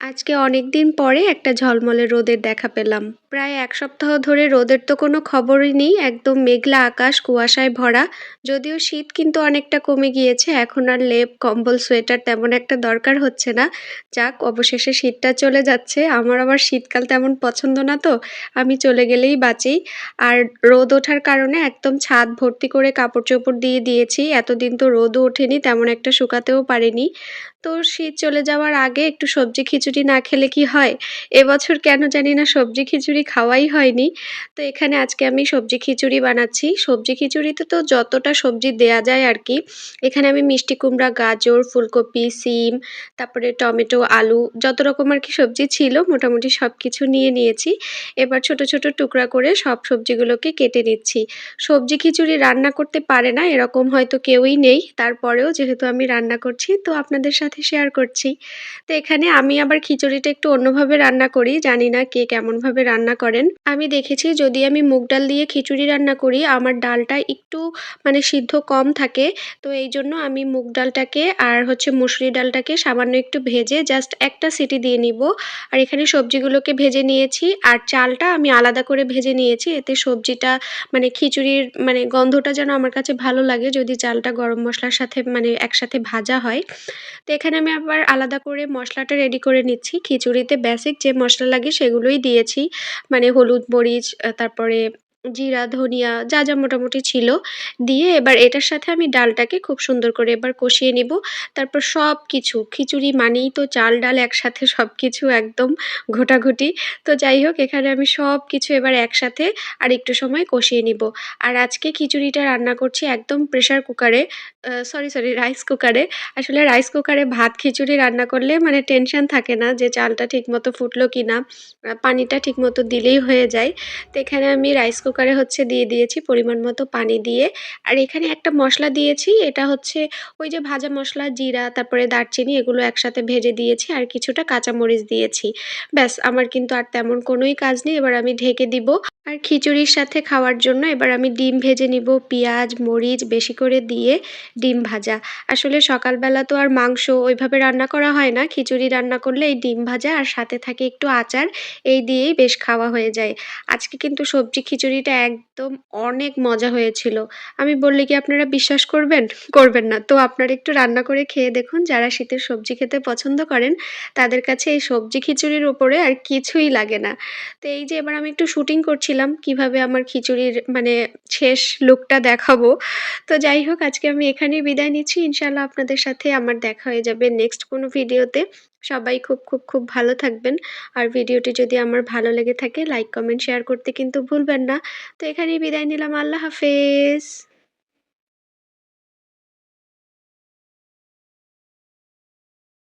আজকে অনেকদিন পরে একটা ঝলমলে রোদের দেখা পেলাম। প্রায় এক সপ্তাহ ধরে রোদের তো কোনো খবরই নেই, একদম মেঘলা আকাশ, কুয়াশায় ভরা। যদিও শীত কিন্তু অনেকটা কমে গিয়েছে, এখন আর লেপ, কম্বল, সোয়েটার তেমন একটা দরকার হচ্ছে না। যাক, অবশেষে শীতটা চলে যাচ্ছে, আমার আবার শীতকাল তেমন পছন্দ না তো, আমি চলে গেলেই বাঁচি। আর রোদ ওঠার কারণে একদম ছাদ ভর্তি করে কাপড় চোপড় দিয়ে দিয়েছি, এতদিন তো রোদও ওঠেনি, তেমন একটা শুকাতেও পারিনি। তো শীত চলে যাওয়ার আগে একটু সবজি খিচুড়ি না খেলে কি হয়? এবছর কেন জানি না সবজি খিচুড়ি খাওয়াই হয়নি। তো এখানে আজকে আমি সবজি খিচুড়ি বানাচ্ছি। সবজি খিচুড়িতে তো যতটা সবজি দেয়া যায় আর কি এখানে আমি মিষ্টি কুমড়া, গাজর, ফুলকপি, সিম, তারপরে টমেটো, আলু যত রকম আর কি সবজি ছিল মোটামুটি সব কিছু নিয়ে নিয়েছি। এবার ছোট ছোট টুকরা করে সব সবজিগুলোকে কেটে নিচ্ছি। সবজি খিচুড়ি রান্না করতে পারে না, এরকম হয়তো কেউই নেই। তারপরেও যেহেতু আমি রান্না করছি, তো আপনাদের সাথে শেয়ার করছি। তো এখানে আমি আবার খিচুড়িটা একটু অন্যভাবে রান্না করি, জানি না কে কেমনভাবে রান্না করেন। আমি দেখেছি যদি আমি মুগ ডাল দিয়ে খিচুড়ি রান্না করি, আমার ডালটা একটু মানে সিদ্ধ কম থাকে। তো এই জন্য আমি মুগ ডালটাকে আর হচ্ছে মুসুরি ডালটাকে সামান্য একটু ভেজে জাস্ট একটা সিটি দিয়ে নিব। আর এখানে সবজিগুলোকে ভেজে নিয়েছি। আর চালটা আমি আলাদা করে ভেজে নিয়েছি। এতে সবজিটা মানে খিচুড়ির মানে গন্ধটা যেন আমার কাছে ভালো লাগে যদি চালটা গরম মশলার সাথে মানে একসাথে ভাজা হয়। তো এখানে আমি আবার আলাদা করে মশলাটা রেডি করে নিচ্ছি। খিচুড়িতে বেসিক যে মশলা লাগে সেগুলোই দিয়েছি। মানে হলুদ মরিচ তারপরে জিরা, ধনিয়া, যা যা মোটামুটি ছিল, দিয়ে এবার এটার সাথে আমি ডালটাকে খুব সুন্দর করে এবার কষিয়ে নিব। তারপর সব কিছু খিচুড়ি মানেই তো চাল ডাল একসাথে সব কিছু একদম ঘোটাঘুটি। তো যাই হোক, এখানে আমি সব কিছু এবার একসাথে আর একটু সময় কষিয়ে নিব। আর আজকে খিচুড়িটা রান্না করছি একদম প্রেশার কুকারে সরি সরি রাইস কুকারে আসলে রাইস কুকারে ভাত খিচুড়ি রান্না করলে মানে টেনশন থাকে না যে চালটা ঠিকমতো ফুটলো কি না পানিটা ঠিকমতো দিলেই হয়ে যায়। তো এখানে আমি রাইস কুকারে হচ্ছে দিয়ে দিয়েছি পরিমাণ মতো পানি দিয়ে। আর এখানে একটা মশলা দিয়েছি, এটা হচ্ছে ওই যে ভাজা মশলা, জিরা, তারপরে দারচিনি, এগুলো একসাথে ভেজে দিয়েছি আর কিছুটা কাঁচামরিচ দিয়েছি। ব্যাস, আমার কিন্তু আর তেমন কোনোই কাজ নেই, এবার আমি ঢেকে দিব। আর খিচুড়ির সাথে খাওয়ার জন্য এবার আমি ডিম ভেজে নিব, পেঁয়াজ, মরিচ বেশি করে দিয়ে ডিম ভাজা। আসলে সকালবেলা তো আর মাংস ওইভাবে রান্না করা হয় না, খিচুড়ি রান্না করলে এই ডিম ভাজা আর সাথে থাকে একটু আচার, এই দিয়েই বেশ খাওয়া হয়ে যায়। আজকে কিন্তু সবজি খিচুড়িটা একদম অনেক মজা হয়েছিল। আমি বললে কি আপনারা বিশ্বাস করবেন? করবেন না। তো আপনারা একটু রান্না করে খেয়ে দেখুন, যারা শীতের সবজি খেতে পছন্দ করেন, তাদের কাছে এই সবজি খিচুড়ির ওপরে আর কিছুই লাগে না। তো এই যে এবার আমি একটু শুটিং করছিলাম কীভাবে আমার খিচুড়ির মানে শেষ লুকটা দেখাবো। তো যাই হোক, আজকে আমি এখানেই বিদায় নিচ্ছি। ইনশাল্লাহ আপনাদের সাথে আমার দেখা হয়ে যাবে নেক্সট কোনো ভিডিওতে সবাই খুব খুব খুব ভালো থাকবেন। আর ভিডিওটি যদি আমার ভালো লেগে থাকে লাইক কমেন্ট শেয়ার করতে কিন্তু ভুলবেন না। তো এখানেই বিদায় নিলাম। আল্লাহ হাফেজ।